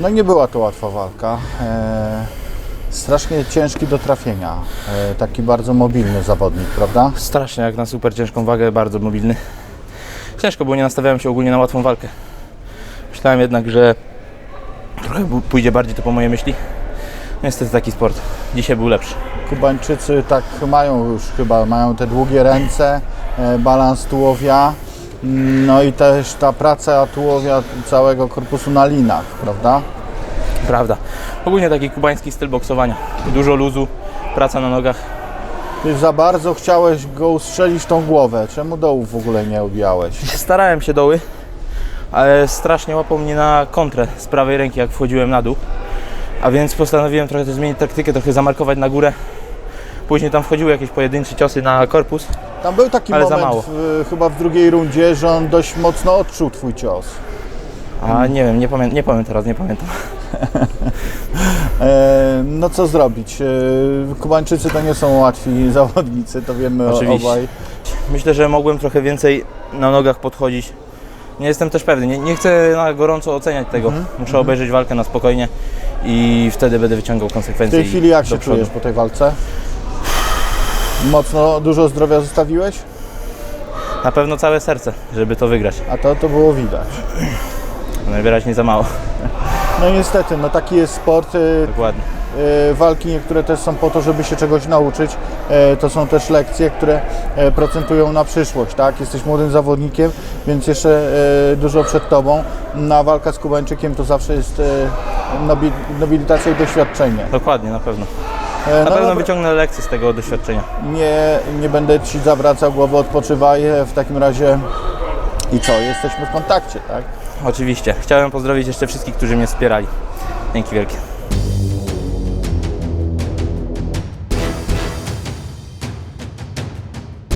No nie była to łatwa walka. E, strasznie ciężki do trafienia. E, taki bardzo mobilny zawodnik, prawda? Strasznie, jak na super ciężką wagę, bardzo mobilny. Ciężko, bo nie nastawiałem się ogólnie na łatwą walkę. Myślałem jednak, że trochę pójdzie bardziej to po moje myśli. Niestety taki sport. Dzisiaj był lepszy. Kubańczycy tak mają już chyba, mają te długie ręce, e, balans tułowia. No i też ta praca tułowia całego korpusu na linach, prawda? Prawda. Ogólnie taki kubański styl boksowania. Dużo luzu, praca na nogach. Ty za bardzo chciałeś go ustrzelić tą głowę. Czemu dołów w ogóle nie ubijałeś? Starałem się doły, ale strasznie łapał mnie na kontrę z prawej ręki, jak wchodziłem na dół. A więc postanowiłem trochę też zmienić taktykę, trochę zamarkować na górę. Później tam wchodziły jakieś pojedyncze ciosy na korpus. Tam był taki Ale za moment mało. w, chyba w drugiej rundzie, że on dość mocno odczuł twój cios. A nie wiem, nie, pamię- nie powiem teraz, nie pamiętam. E, no co zrobić? E, Kubańczycy to nie są łatwi zawodnicy, to wiemy o- Oczywiście. obaj. Myślę, że mogłem trochę więcej na nogach podchodzić. Nie jestem też pewny, nie, nie chcę na gorąco oceniać tego. Mhm. Muszę obejrzeć walkę na spokojnie i wtedy będę wyciągał W konsekwencje. tej chwili jak do się przodu. czujesz po tej walce? Mocno dużo zdrowia zostawiłeś? Na pewno całe serce, żeby to wygrać. A to, to było widać. Najwyraźniej za mało. No niestety, no taki jest sport. e, Dokładnie. e, Walki niektóre też są po to, żeby się czegoś nauczyć. E, To są też lekcje, które e, procentują na przyszłość, tak? Jesteś młodym zawodnikiem, więc jeszcze e, dużo przed Tobą. Na walka z Kubańczykiem to zawsze jest e, nobi- nobilitacja i doświadczenie. Dokładnie, na pewno. E, Na no pewno dobra. wyciągnę lekcje z tego doświadczenia. Nie, nie będę Ci zawracał głowy, odpoczywaj. E, W takim razie i co? Jesteśmy w kontakcie, tak? Oczywiście. Chciałem pozdrowić jeszcze wszystkich, którzy mnie wspierali. Dzięki wielkie.